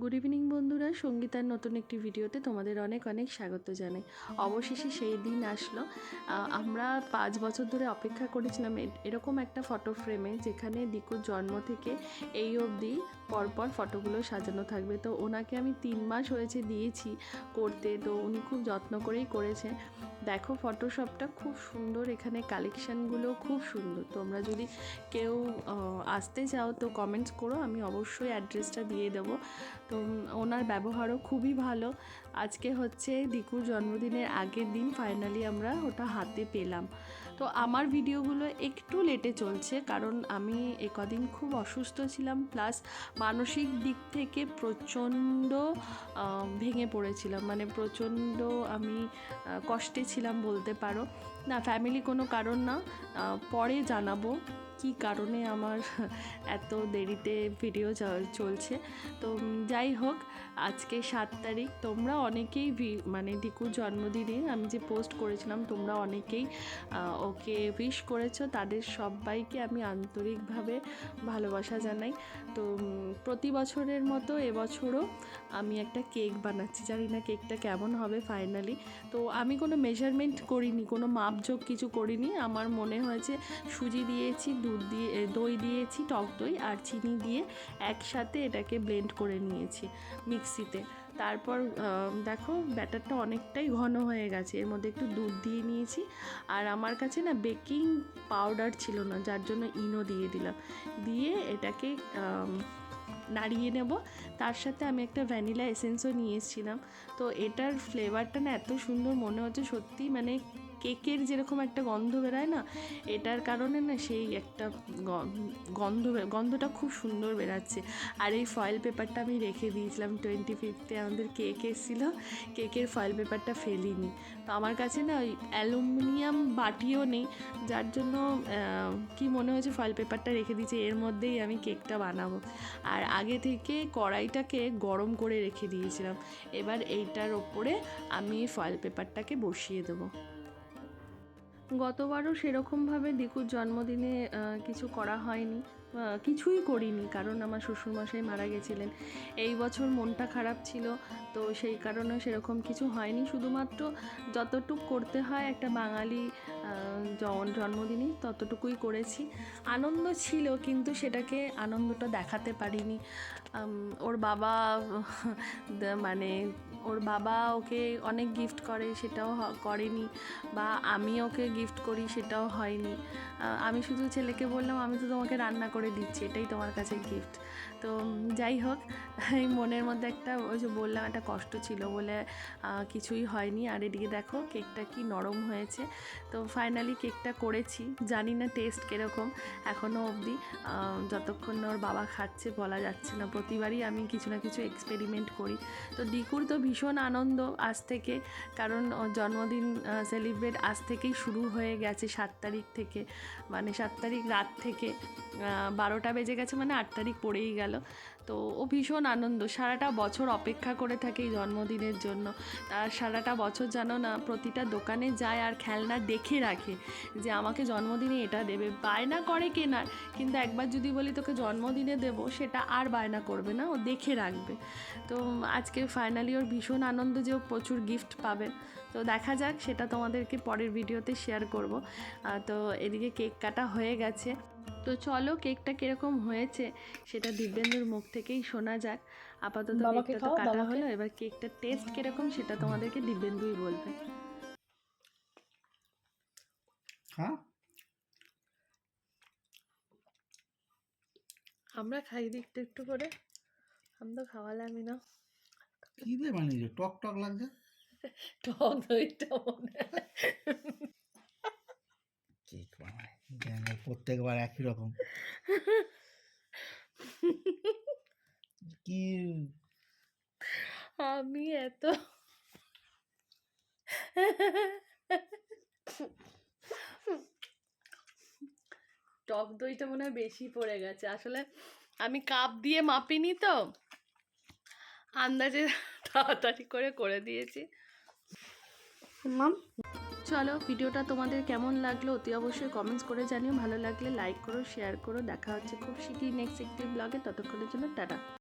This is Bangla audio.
গুড ইভিনিং বন্ধুরা। সঙ্গীতার নতুন একটি ভিডিওতে তোমাদের অনেক অনেক স্বাগত জানাই। অবশেষে সেই দিন আসলো। আমরা পাঁচ বছর ধরে অপেক্ষা করেছিলাম এরকম একটা ফটো ফ্রেমে যেখানে দিকুর জন্ম থেকে এই অবধি পরপর ফটোগুলো সাজানো থাকবে। তো ওনাকে আমি তিন মাস হয়েছে দিয়েছি করতে। তো উনি খুব যত্ন করেই করেছে। দেখো ফটোশপটা খুব সুন্দর। এখানে কালেকশানগুলো খুব সুন্দর। তোমরা যদি কেউ আসতে চাও তো কমেন্টস করো। আমি অবশ্যই অ্যাড্রেসটা দিয়ে দেবো। তো ওনার ব্যবহারও খুবই ভালো। আজকে হচ্ছে দিকুর জন্মদিনের আগের দিন ফাইনালি আমরা ওটা হাতে পেলাম। তো আমার ভিডিওগুলো একটু লেটে চলছে কারণ আমি এ কদিন খুব অসুস্থ ছিলাম প্লাস মানসিক দিক থেকে প্রচণ্ড ভেঙে পড়েছিলাম। মানে প্রচণ্ড আমি কষ্টে ছিলাম বলতে পারো। না ফ্যামিলি কোনো কারণ না। পরে জানাব। কী কারণে আমার এত দেরিতে ভিডিও চলছে। তো যাই হোক, আজকে সাত তারিখ, তোমরা অনেকেই মানে দিকুর জন্মদিনে আমি যে পোস্ট করেছিলাম, তোমরা অনেকেই ওকে উইশ করেছ। তাদের সবাইকে আমি আন্তরিকভাবে ভালোবাসা জানাই। তো প্রতি বছরের মতো এবছরও আমি একটা কেক বানাচ্ছি। জানি না কেকটা কেমন হবে ফাইনালি তো আমি কোনো মেজারমেন্ট করিনি, কোনো মাপঝোক কিছু করিনি। আমার মনে হয়েছে সুজি দিয়েছি দুধ দিয়ে দই দিয়েছি, টক দই আর চিনি দিয়ে একসাথে এটাকে ব্লেন্ড করে নিয়েছি মিক্সিতে। তারপর দেখো ব্যাটারটা অনেকটাই ঘন হয়ে গেছে, এর মধ্যে একটু দুধ দিয়ে নিয়েছি। আর আমার কাছে না বেকিং পাউডার ছিল না, যার জন্য ইনো দিয়ে দিলাম। দিয়ে এটাকে নাড়িয়ে নেব। তার সাথে আমি একটা ভ্যানিলা এসেন্সও নিয়ে এসেছিলাম। তো এটার ফ্লেভারটা না এত সুন্দর মনে হচ্ছে সত্যি মানে কেকের যেরকম একটা গন্ধ বেরোয় না, এটার কারণে না সেই একটা গন্ধ গন্ধটা খুব সুন্দর বেরাচ্ছে। আর এই ফয়েল পেপারটা আমি রেখে দিয়েছিলাম টোয়েন্টি ফিফথে আমাদের কেক এসেছিল কেকের ফয়েল পেপারটা ফেলিনি। তো আমার কাছে না ওই অ্যালুমিনিয়াম বাটিও নেই, যার জন্য কি মনে হয়েছে ফয়েল পেপারটা রেখে দিয়েছি, এর মধ্যেই আমি কেকটা বানাবো। আর আগে থেকে কড়াইটাকে গরম করে রেখে দিয়েছিলাম, এবার এইটার ওপরে আমি ফয়েল পেপারটাকে বসিয়ে দেবো। গতবারও সেরকমভাবে দিকুর জন্মদিনে কিছু করা হয়নি কিছুই করিনি কারণ আমার শ্বশুরমশাই মারা গেছিলেন। এই বছর মনটা খারাপ ছিল তো সেই কারণে সেরকম কিছু হয়নি। শুধুমাত্র যতটুক করতে হয় একটা বাঙালি আহ, জন- জন্মদিনে ততটুকুই করেছি। আনন্দ ছিল কিন্তু সেটাকে আনন্দটা দেখাতে পারিনি। ওর বাবা মানে ওর বাবা ওকে অনেক গিফট করে, সেটাও করেনি বা আমি ওকে গিফট করি, সেটাও হয়নি। আমি শুধু ছেলেকে বললাম, আমি তো তোমাকে রান্না করে দিচ্ছি, এটাই তোমার কাছে গিফট তো যাই হোক, এই মনের মধ্যে একটা ওই যে বললাম, একটা কষ্ট ছিল বলে কিছুই হয়নি। আর এদিকে দেখো, কেকটা কি নরম হয়েছে। তো ফাইনালি কেকটা করেছি। জানি না টেস্ট কীরকম এখনও অবধি। যতক্ষণ ওর বাবা খাচ্ছে, বলা যাচ্ছে না প্রতিবারই আমি কিছু না কিছু এক্সপেরিমেন্ট করি। তো দিকুর তো ভীষণ আনন্দ আজ থেকে, কারণ জন্মদিন সেলিব্রেট আজ থেকেই শুরু হয়ে গেছে সাত তারিখ থেকে। মানে সাত তারিখ রাত থেকে বারোটা বেজে গেছে মানে আট তারিখ পড়েই গেল। তো ও ভীষণ আনন্দ। সারাটা বছর অপেক্ষা করে থাকে এই জন্মদিনের জন্য। আর সারাটা বছর যেন না প্রতিটা দোকানে যায় আর খেলনা দেখে রাখে যে আমাকে জন্মদিনে এটা দেবে। বায়না করে কেনার কিন্তু একবার যদি বলি তোকে জন্মদিনে দেবো, সেটা আর বায়না করবে না, ও দেখে রাখবে। তো আজকে ফাইনালি ওর ভীষণ আনন্দ যে ও প্রচুর গিফট পাবে। তো দেখা যাক, সেটা তোমাদেরকে পরের ভিডিওতে শেয়ার করব। তো এদিকে কেক কাটা হয়ে গেছে। তো চলো কেকটা কীরকম হয়েছে, সেটা দিব্যেন্দুর মুখ থেকেই শোনা যাক। আপাতত কেকটা তো কাটা হলো এবার কেকটার টেস্ট কীরকম সেটা তোমাদেরকে দিব্যেন্দুই বলবে। হ্যাঁ? আমরা খাই দিই একটু একটু করে। আমি তো খাওয়ালামই না। কি দিয়ে বানিয়েছো টক টক লাগছে? টক দইটা মনে কেক বানায়। প্রত্যেকবার একই রকম। আমি এত টক দইটা মনে হয় বেশি পড়ে গেছে। আসলে আমি কাপ দিয়ে মাপিনি তো। আন্দাজে তাড়াতাড়ি করে করে দিয়েছি। মাম। চলো ভিডিওটা তোমাদের কেমন লাগল অতি অবশ্যই কমেন্টস করে জানিও। ভালো লাগলে লাইক করো শেয়ার করো। দেখা হচ্ছে খুব শীঘ্রই নেক্সট একটি ব্লগে ততক্ষণের জন্য টাটা।